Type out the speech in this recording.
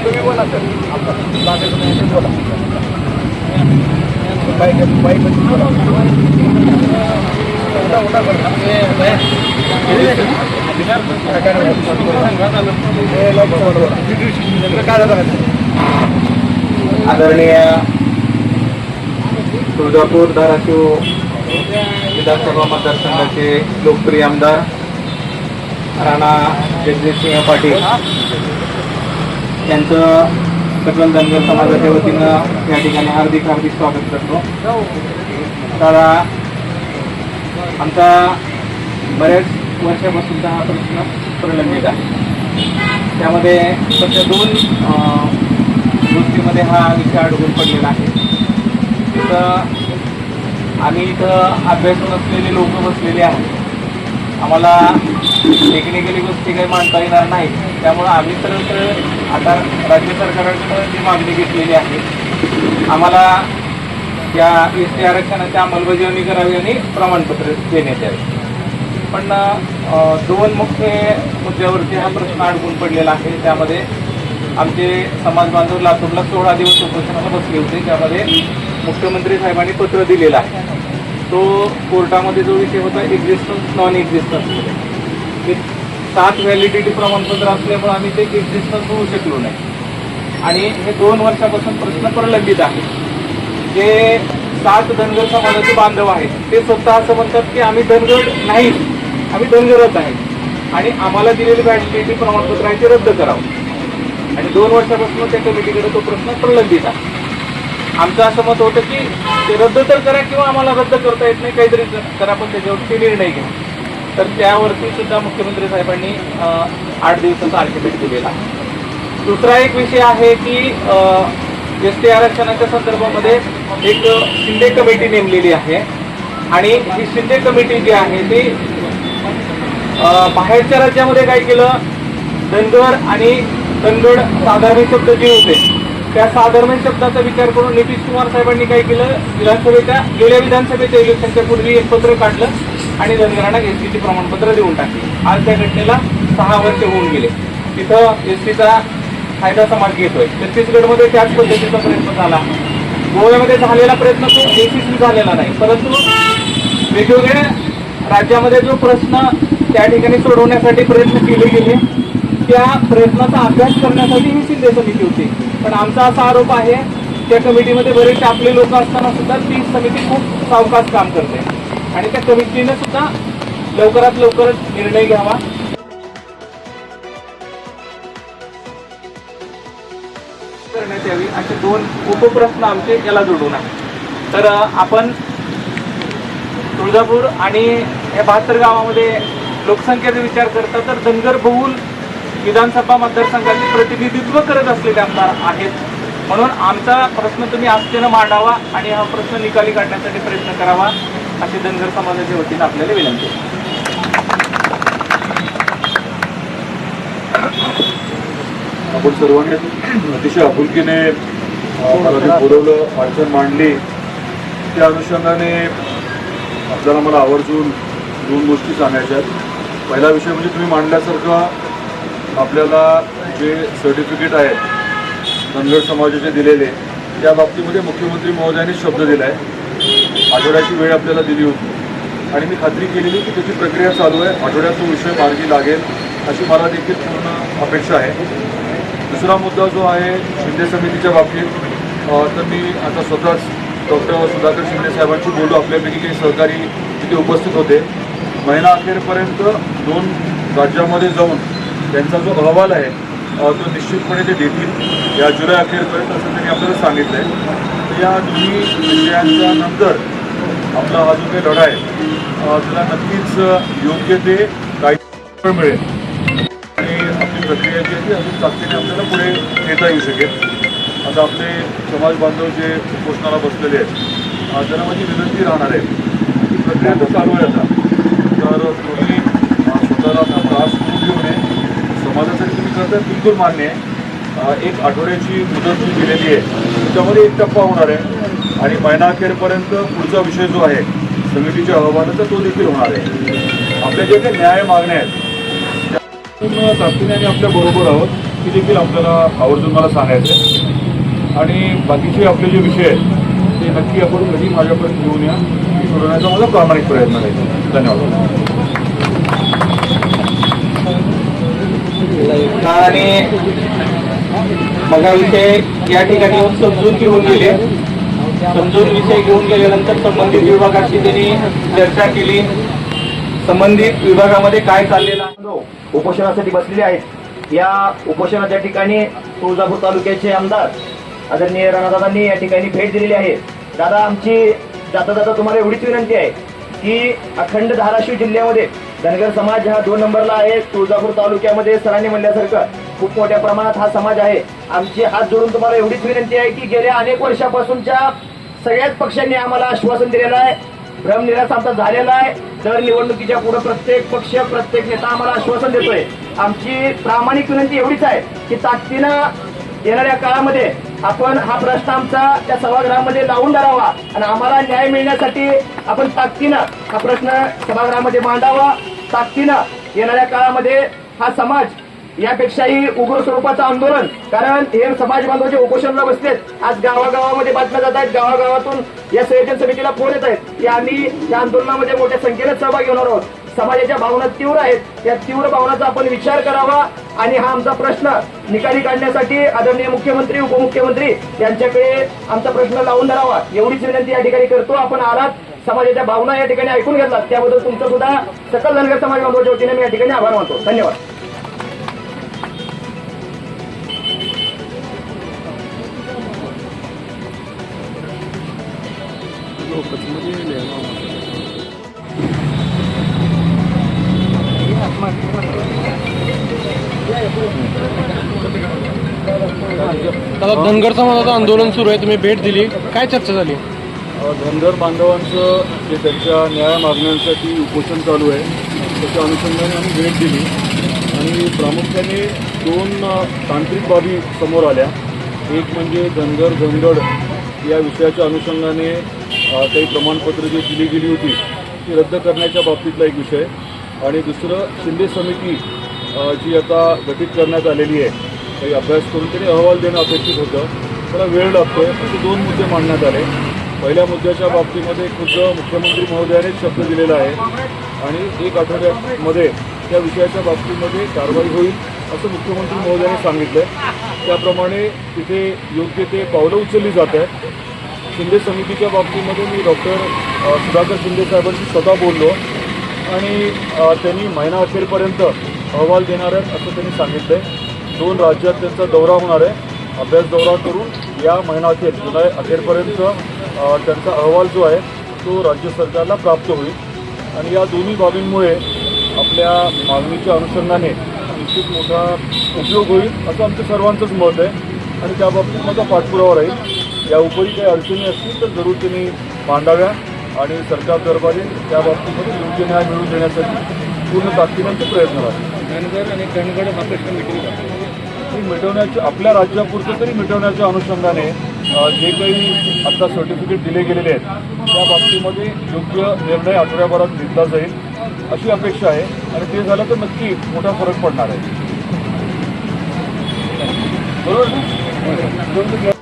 तुम्ही बोला सर बोला बाईक बाईक बोला उठा उठा काय झालं आदरणीय तुळजापूर धाराशिव विधानसभा मतदारसंघाचे लोकप्रिय आमदार राणा जगदीशसिंह पाटील यांचं सकल धनगर समाजाच्या वतीनं या ठिकाणी हार्दिक हार्दिक स्वागत करतो. तर आमचा बऱ्याच वर्षापासूनचा हा प्रश्न प्रलंबित आहे. त्यामध्ये सध्या दोन गोष्टीमध्ये हा विषय अडकून पडलेला आहे. तिथं आम्ही इथं अभ्यासून असलेले लोक बसलेले आहेत. आम्हाला टेक्निकली गोष्टी काही मांडता येणार नाही त्यामुळं आम्ही तर आता राज्य सरकारकडं जी मागणी घेतलेली आहे आम्हाला या एस टी आरक्षणाची अंमलबजावणी करावी आणि प्रमाणपत्र देण्यात यावे. पण दोन मुख्य मुद्द्यावरती हा प्रश्न अडकून पडलेला आहे. त्यामध्ये आमचे समाज बांधव लातूरला सोळा दिवस उपोषणाला बसले होते. त्यामध्ये मुख्यमंत्री साहेबांनी पत्र दिलेलं आहे. तो कोर्टामध्ये जो विषय होता एक्झिस्टन्स नॉन एक्झिस्टन्स ते सात व्हॅलिडिटी प्रमाणपत्र असल्यामुळे आम्ही ते एक्झिस्टन्स होऊ शकलो नाही. आणि हे दोन वर्षापासून प्रश्न प्रलंबित आहे जे सात धनगर समाजाचे बांधव आहेत ते स्वतः असं म्हणतात की आम्ही धनगर नाही आम्ही धनगरच आहे. आणि आम्हाला दिलेली व्हॅलिडिटी प्रमाणपत्र आहे ते रद्द करावं. आणि दोन वर्षापासून त्या कमिटीकडे तो प्रश्न प्रलंबित आहे. आमचं असं मत होतं की ते रद्द तर करा किंवा आम्हाला रद्द करता येत नाही काहीतरी करा पण त्याच्यावरती निर्णय घ्या. तर त्यावरती सुद्धा मुख्यमंत्री साहेबांनी आठ दिवसाचा अल्टिमेट दिलेला. आहे दुसरा एक विषय आहे की एस टी आरक्षणाच्या संदर्भामध्ये एक शिंदे कमिटी नेमलेली आहे. आणि ही शिंदे कमिटी जी आहे ती बाहेरच्या राज्यामध्ये काय केलं? धनगर आणि धनगड साधारण शब्द जे होते त्या साधारण शब्दाचा विचार करून नितीश कुमार साहेबांनी काय केलं? विधानसभेच्या गेल्या विधानसभेच्या इलेक्शनच्या पूर्वी एक पत्र काढलं आणि धनगरांना एस टीचे प्रमाणपत्र देऊन टाकले. आज त्या घटनेला सहा वर्ष होऊन गेले. तिथं एस टीचा फायदा समाज घेतोय. छत्तीसगडमध्ये त्याच पद्धतीचा प्रयत्न झाला. गोव्यामध्ये झालेला प्रयत्न तो यशस्वी झालेला नाही. परंतु वेगवेगळ्या राज्यामध्ये जो प्रश्न त्या ठिकाणी सोडवण्यासाठी प्रयत्न केले गेले त्या प्रयत्नाचा अभ्यास करण्यासाठी ही शिंदे समिती होती. पण आमचा असा आरोप आहे त्या कमिटीमध्ये बरेचसे आपले लोक असताना सुद्धा ती समिती खूप सावकाश काम करते. आणि त्या कमिटीने सुद्धा लवकरात लवकर निर्णय घ्यावा. करण्यात यावी असे दोन उपप्रश्न आमचे याला जोडून आहे तर आपण तुळजापूर आणि या बहात्तर गावामध्ये लोकसंख्येचा विचार करता तर धनगर बहुल विधानसभा मतदारसंघाचे प्रतिनिधित्व करत असलेले आमदार आहेत म्हणून आमचा प्रश्न तुम्ही आस्थेनं मांडावा आणि हा प्रश्न निकाली काढण्यासाठी प्रयत्न करावा अशी धनगर समाजाच्या वतीनं आपल्याला विनंती आहे. आपण सर्वांनी अतिशय आपुलकीने बोलवलं अडचण मांडली त्या अनुषंगाने आपल्याला मला आवर्जून दोन गोष्टी सांगायच्या आहेत पहिला विषय म्हणजे तुम्ही मांडल्यासारखं आपल्याला जे सर्टिफिकेट आहेत धनगर समाजाचे दिलेले त्या बाबतीमध्ये मुख्यमंत्री महोदयांनी शब्द दिला आहे आठवड्याची वेळ आपल्याला दिली होती. आणि मी खात्री केलेली की त्याची प्रक्रिया चालू आहे. आठवड्यात तो विषय मार्गी लागेल अशी मला देखील पूर्ण अपेक्षा आहे. दुसरा मुद्दा जो आहे शिंदे समितीच्या बाबतीत तर मी आता स्वतःच डॉक्टर सुधाकर शिंदे साहेबांशी बोललो आपल्यापैकी काही सहकारी तिथे उपस्थित होते. महिना अखेरपर्यंत दोन राज्यामध्ये जाऊन त्यांचा जो अहवाल आहे तो निश्चितपणे ते देतील. या जुलै अखेरपर्यंत असं त्यांनी आपल्याला सांगितलं आहे तर या दोन्ही विषयांच्या नंतर आपला हा जो काही लढा आहे त्याला नक्कीच योग्य ते काही मिळेल. आणि आपली प्रक्रिया जी आहे ती अजून ताकदीने आपल्याला पुढे नेता येऊ शकेल. आता आपले समाज बांधव जे उपोषणाला बसलेले आहेत त्यांना माझी विनंती राहणार आहे. की प्रक्रिया तर चालू आहे आता. तुम्ही स्वतःला त्रास करून घेऊ नये समाजासाठी तुम्ही करताय बिलकुल मान्य आहे एक आठवड्याची मुदत जी दिलेली आहे त्याच्यामध्ये एक टप्पा होणार आहे आणि महिना अखेरपर्यंत पुढचा विषय जो आहे समितीच्या अहवालाचा तो देखील होणार आहे आपल्या जे काही न्याय मागण्या आहेत त्या तातडीने आपल्या बरोबर आहोत ते देखील आपल्याला आवर्जून मला सांगायचं आहे आणि बाकीचे आपले जे विषय आहेत ते नक्की आपण कधी माझ्यापर्यंत घेऊन या सोडवण्याचा माझा प्रामाणिक प्रयत्न आहे धन्यवाद. आणि बघा विषय या ठिकाणी येऊन समजून घेऊन गेले. समजून विषय घेऊन गेल्यानंतर संबंधित विभागाशी त्यांनी चर्चा केली. संबंधित विभागामध्ये काय चाललेलं आहे? हो, उपोषणासाठी बसलेले आहेत. या उपोषणाच्या ठिकाणी तुळजापूर तालुक्याचे आमदार आदरणीय राणादादांनी या ठिकाणी भेट दिलेली आहे. दादा आमची जाता जाता तुम्हाला एवढीच विनंती आहे की अखंड धाराशिव जिल्ह्यामध्ये धनगर समाज हा दोन नंबरला आहे. तुळजापूर तालुक्यामध्ये सरांनी म्हणल्यासारखं खूप मोठ्या प्रमाणात हा समाज आहे. आमची हात जोडून तुम्हाला एवढीच विनंती आहे की गेल्या अनेक वर्षापासूनच्या सगळ्याच पक्षांनी आम्हाला आश्वासन दिलेलं आहे. भ्रमनिरास आमचा झालेला आहे. दर निवडणुकीच्या पुढे प्रत्येक पक्ष प्रत्येक नेता आम्हाला आश्वासन देतोय. आमची प्रामाणिक विनंती एवढीच आहे की ताकदीनं येणाऱ्या काळामध्ये आपण हा प्रश्न आमचा त्या सभागृहामध्ये लावून धरावा आणि आम्हाला न्याय मिळण्यासाठी आपण ताकदीनं हा प्रश्न सभागृहामध्ये मांडावा. ताकदीनं येणाऱ्या काळामध्ये हा समाज यापेक्षाही उग्र स्वरूपाचं आंदोलन कारण हे समाज बांधवाचे उपोषणला बसलेत आज गावागावामध्ये बातम्या जात आहेत गावागावातून या संयोजन समितीला फोन येत आहेत. की आम्ही या आंदोलनामध्ये मोठ्या संख्येने सहभागी होणार आहोत. समाजाच्या भावना तीव्र आहेत. त्या तीव्र भावनाचा आपण विचार करावा आणि हा आमचा प्रश्न निकाली काढण्यासाठी आदरणीय मुख्यमंत्री उपमुख्यमंत्री यांच्याकडे आमचा प्रश्न लावून धरावा. एवढीच विनंती या ठिकाणी करतो. आपण आलात. समाजाच्या भावना या ठिकाणी ऐकून घेतलात. त्याबद्दल तुमचं सुद्धा सकल धनगर समाज बांधवाच्या वतीने मी या ठिकाणी आभार मानतो. धन्यवाद. धनगर समाजाचं आंदोलन सुरू आहे. तुम्ही भेट दिली. काय चर्चा झाली? धनगर बांधवांचं जे त्यांच्या न्याय मागण्यांसाठी उपोषण चालू आहे त्याच्या अनुषंगाने आम्ही भेट दिली. आणि प्रामुख्याने दोन तांत्रिक बाबी समोर आल्या. एक म्हणजे धनगर धनगड या विषयाच्या अनुषंगाने काही प्रमाणपत्र जी दिली गेली होती ती रद्द करण्याच्या बाबतीतला एक विषय. आणि दुसरं शिंदे समिती जी आता गठीत करण्यात आलेली आहे काही अभ्यास करून त्यांनी अहवाल देणं अपेक्षित होतं. त्याला वेळ लागतो असे दोन मुद्दे मांडण्यात आले. पहिल्या मुद्द्याच्या बाबतीमध्ये खुद्द मुख्यमंत्री महोदयानेच शब्द दिलेला आहे. आणि एक आठवड्यामध्ये त्या विषयाच्या बाबतीमध्ये कारवाई होईल असं मुख्यमंत्री महोदयाने सांगितलं त्याप्रमाणे तिथे योग्य ते पावलं उचलली जात आहेत. शिंदे समितीच्या बाबतीमध्ये मी डॉक्टर सुधाकर शिंदे साहेबांशी स्वतः बोललो आणि त्यांनी महिना अखेरपर्यंत अहवाल देणार आहेत असं त्यांनी सांगितलं आहे दोन राज्यात त्यांचा दौरा होणार आहे. अभ्यास दौरा करून या महिना अखेर जुलै अखेरपर्यंत त्यांचा अहवाल जो आहे तो राज्य सरकारला प्राप्त होईल. आणि या दोन्ही बाबींमुळे आपल्या मागणीच्या अनुषंगाने निश्चित मोठा उपयोग होईल असं आमचं सर्वांचंच मत आहे. आणि त्या बाबतीत माझा पाठपुरावा राहील. या उपरी काही अडचणी असतील तर जरूर त्यांनी मांडाव्या. आणि सरकार दरबारी त्या बाबतीमध्ये योग्य न्याय मिळवून देण्यासाठी पूर्ण ताकदीने प्रयत्न राहतील आणि ती मिटवण्याच्या आपल्या राज्यापुरतं तरी मिटवण्याच्या अनुषंगाने जे काही आता सर्टिफिकेट दिले गेलेले आहेत त्या बाबतीमध्ये योग्य निर्णय आठवड्याभरात घेतला जाईल अशी अपेक्षा आहे आणि ते झालं तर नक्की मोठा फरक पडणार आहे. बरोबर?